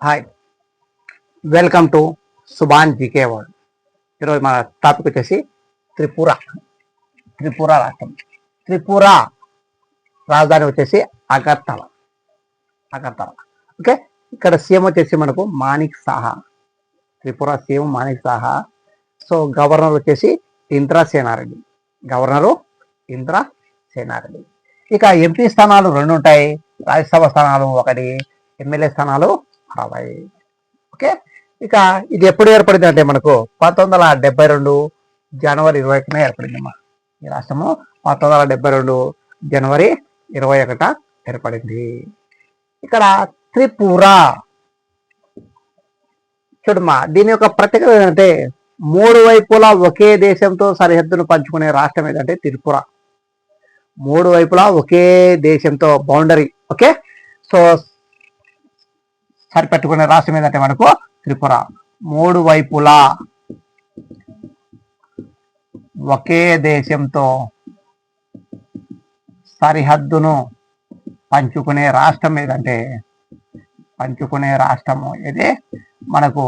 Hi welcome to Subhan GK world ఈరోజు మన topic వచ్చేసి త్రిపుర త్రిపుర రాష్ట్రం. త్రిపుర రాజధాని వచ్చేసి అగర్తల అగర్తల. ఓకే ఇక్కడ సీఎం వచ్చేసి మనకు Manik Saha. Tripura CM Manik Saha. So governor వచ్చేసి ఇంద్రా సేనారెడ్డి. గవర్నరు ఇంద్రా సేనారెడ్డి. ఇక ఎంపీ స్థానాలు రెండు ఉంటాయి రాజ్యసభ స్థానాలు ఒకటి ఎమ్మెల్యే స్థానాలు హవాయి ఓకే? ఇక ఇది ఎప్పుడు ఏర్పడింది అంటే మనకు పంతొమ్మిది వందల డెబ్బై రెండు జనవరి ఇరవై ఒకటిన ఏర్పడిందమ్మా. ఈ రాష్ట్రము పంతొమ్మిది వందల డెబ్బై రెండు జనవరి ఇరవై ఒకట ఏర్పడింది. ఇక్కడ త్రిపుర. చూడమ్మా దీని యొక్క ప్రత్యేకత ఏంటంటే మూడు వైపులా ఒకే దేశంతో సరిహద్దును పంచుకునే రాష్ట్రం ఏదంటే త్రిపుర. మూడు వైపులా ఒకే దేశంతో బౌండరీ ఓకే? సో సరిపెట్టుకునే రాష్ట్రం ఏంటంటే మనకు త్రిపుర. మూడు వైపులా ఒకే దేశంతో సరిహద్దును పంచుకునే రాష్ట్రం ఏదంటే పంచుకునే రాష్ట్రము ఇది మనకు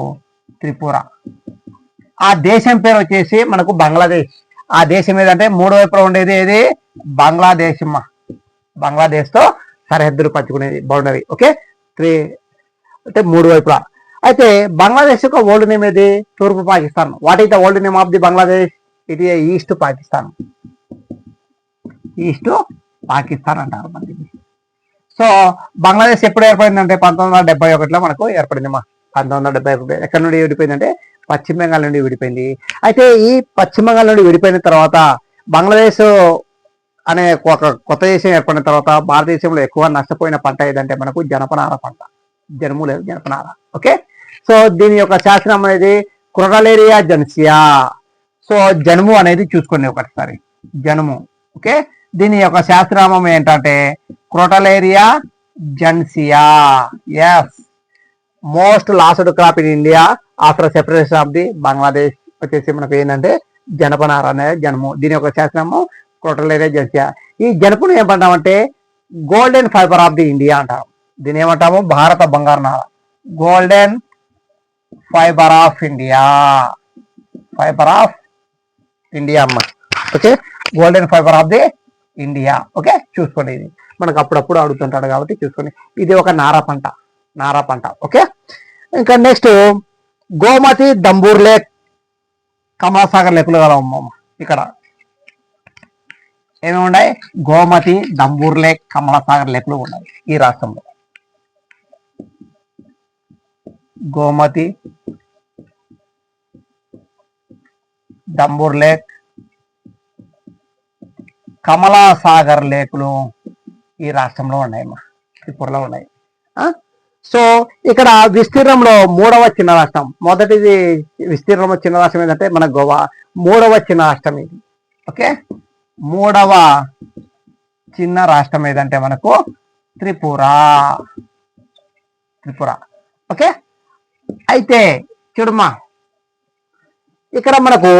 త్రిపుర. ఆ దేశం పేరు వచ్చేసి మనకు బంగ్లాదేశ్. ఆ దేశం ఏదంటే మూడు వైపులా ఉండేది ఏది? బంగ్లాదేశ్ బంగ్లాదేశ్తో సరిహద్దులు పంచుకునేది బౌండరీ. ఓకే? త్రీ అంటే మూడు వైపులా. అయితే బంగ్లాదేశ్ యొక్క ఓల్డ్ నేమ్ ఏది? తూర్పు Pakistan. What is the old name of the Bangladesh ఇది ఈస్ట్ పాకిస్తాన్. ఈస్ట్ పాకిస్తాన్ అంటారు మనకి సో బంగ్లాదేశ్ ఎప్పుడు ఏర్పడిందంటే పంతొమ్మిది వందల డెబ్బై ఒకటిలో మనకు ఏర్పడింది మా పంతొమ్మిది వందల డెబ్బై ఒకటి. ఎక్కడి నుండి విడిపోయిందంటే పశ్చిమ బెంగాల్ నుండి విడిపోయింది. అయితే ఈ పశ్చిమ బెంగాల్ నుండి విడిపోయిన తర్వాత బంగ్లాదేశ్ అనే ఒక కొత్త దేశం ఏర్పడిన తర్వాత భారతదేశంలో ఎక్కువ నష్టపోయిన పంట ఏదంటే మనకు జనపనార పంట. జనము లేదు జనపనార. ఓకే సో దీని యొక్క శాసనం అనేది క్రొటలేరియా జన్సియా. సో జనుము అనేది చూసుకోండి ఒకటిసారి. జనుము. ఓకే దీని యొక్క శాస్త్రనామం ఏంటంటే క్రొటలేరియా జన్సియా. Yes most lost crop in India after separation of the Bangladesh వచ్చేసి మనకు ఏంటంటే జనపనార అనే జనము. దీని యొక్క శాస్త్రము క్రొటలేరియా జన్సియా. ఈ జనపును ఏమంటామంటే golden fibre of the India అంటారు. దీని ఏమంటాము భారత బంగారు నార golden fibre of India fibre of India అమ్మ. Okay golden fibre of the India okay చూసుకోండి ఇది. మనకు అప్పుడప్పుడు అడుగుతుంటాడు కాబట్టి చూసుకోండి. ఇది ఒక నారా పంట. నారా పంట. ఓకే ఇంకా నెక్స్ట్ గోమతి దంబూర్ లేక్ కమలాసాగర్ లేకులు కదా అమ్మ. ఇక్కడ. ఏమేమి ఉన్నాయి? గోమతి దంబూర్ లేక్ కమలాసాగర్ లేకులు ఉన్నాయి ఈ రాష్ట్రంలో. గోమతి డంబూర్ లేక్ కమలా సాగర్ లేకులు ఈ రాష్ట్రంలో ఉన్నాయి త్రిపురలో ఉన్నాయి. సో ఇక్కడ విస్తీర్ణంలో మూడవ చిన్న రాష్ట్రం. మొదటిది విస్తీర్ణంలో చిన్న రాష్ట్రం ఏంటంటే మన గోవా. మూడవ చిన్న రాష్ట్రం ఇది. ఓకే? మూడవ చిన్న రాష్ట్రం ఏదంటే మనకు త్రిపుర. త్రిపుర. ఓకే? అయితే చూడమ్మా ఇక్కడ మనకు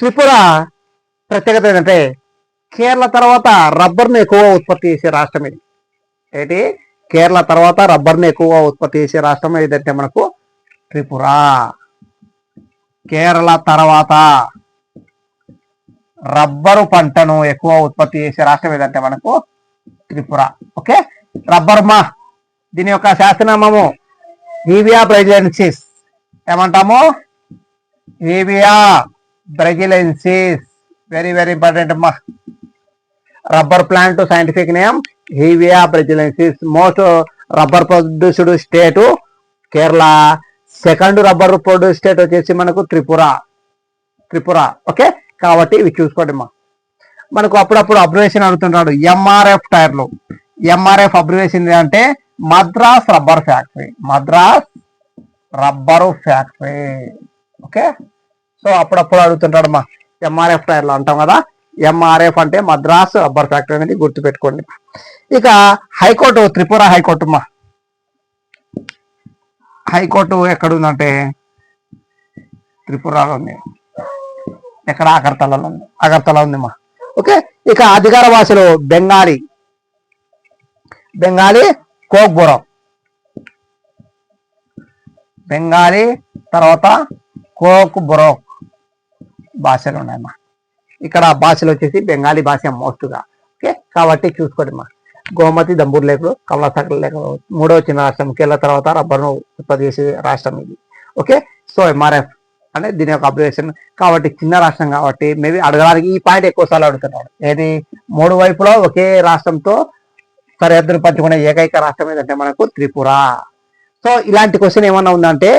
త్రిపుర ప్రత్యేకత ఏంటంటే కేరళ తర్వాత రబ్బర్ను ఎక్కువ ఉత్పత్తి చేసే రాష్ట్రం ఇది. ఏంటి? కేరళ తర్వాత రబ్బర్ను ఎక్కువ ఉత్పత్తి చేసే రాష్ట్రం ఏదంటే మనకు త్రిపుర. కేరళ తర్వాత రబ్బరు పంటను ఎక్కువ ఉత్పత్తి చేసే రాష్ట్రం ఏదంటే మనకు త్రిపుర. ఓకే? రబ్బర్మా? దీని యొక్క శాసనామము హీవియా బ్రెజిలెన్సిస్ ఏమంటాము? హీవియా బ్రెజిలెన్సిస్. వెరీ వెరీ ఇంపార్టెంట్ అమ్మా rubber plant scientific name హీవియా బ్రెజిలెన్సిస్. Most rubber produced state Kerala second rubber produce state వచ్చేసి మనకు త్రిపుర. త్రిపుర ఓకే కాబట్టి ఇవి చూసుకోండి అమ్మా మనకు అప్పుడప్పుడు అబ్జర్వేషన్ అడుగుతుంటాడు ఎంఆర్ఎఫ్ టైర్లు. ఎంఆర్ఎఫ్ అబ్రివేషన్ అంటే Madras rubber factory Madras rubber factory okay so అప్పుడప్పుడు అడుగుతుంటాడు మా ఎంఆర్ఎఫ్ టైర్లు అంటాం కదా ఎంఆర్ఎఫ్ అంటే మద్రాస్ రబ్బర్ ఫ్యాక్టరీ అనేది గుర్తుపెట్టుకోండి. ఇక high court Tripura high court మా హైకోర్టు ఎక్కడ ఉందంటే త్రిపురలో ఉంది. ఎక్కడ? అగర్తలలో ఉంది. అగర్తల ఉంది మా ఓకే ఇక అధికార భాషలో బెంగాలీ. బెంగాలీ కోక్బురం బెంగాలీ తర్వాత కోక్ బురోక్ భాషలు ఉన్నాయమ్మా. ఇక్కడ భాషలు వచ్చేసి బెంగాలీ భాష మోస్ట్గా ఓకే? కాబట్టి చూసుకోండిమ్మా గోమతి దంబూర్ లేకులు కమలాసాగర్ లేక మూడవ చిన్న రాష్ట్రం కేరళ తర్వాత రబ్బర్ను ఉత్పత్తి చేసే రాష్ట్రం ఇది. ఓకే? సో ఎంఆర్ఎఫ్ అంటే దీని యొక్క అబ్జర్వేషన్ కాబట్టి చిన్న రాష్ట్రం కాబట్టి మేబీ అడగడానికి ఈ పాయింట్ ఎక్కువ సార్లు అడుగుతున్నాడు. ఏది? మూడు వైపులో ఒకే రాష్ట్రంతో సరిహద్దును పంచుకునే ఏకైక రాష్ట్రం ఏదంటే మనకు త్రిపుర. సో ఇలాంటి క్వశ్చన్ ఏమన్నా ఉందంటే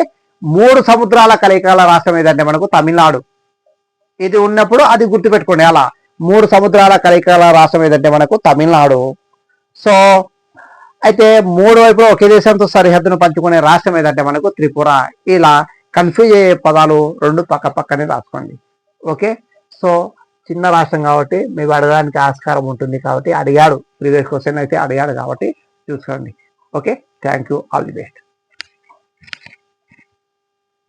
మూడు సముద్రాల కలయికల రాష్ట్రం ఏదంటే మనకు తమిళనాడు. ఇది ఉన్నప్పుడు అది గుర్తుపెట్టుకోండి అలా. మూడు సముద్రాల కలయికల రాష్ట్రం ఏదంటే మనకు తమిళనాడు. సో అయితే మూడు వైపులో ఒకే దేశంతో సరిహద్దును పంచుకునే రాష్ట్రం ఏదంటే మనకు త్రిపుర. ఇలా కన్ఫ్యూజ్ అయ్యే పదాలు రెండు పక్క పక్కనే రాసుకోండి. ఓకే? సో చిన్న రాష్ట్రం కాబట్టి మీకు అడగడానికి ఆస్కారం ఉంటుంది కాబట్టి అడిగాడు ప్రీవియస్ క్వశ్చన్ అయితే అడిగాడు కాబట్టి చూసుకోండి. Okay thank you all the best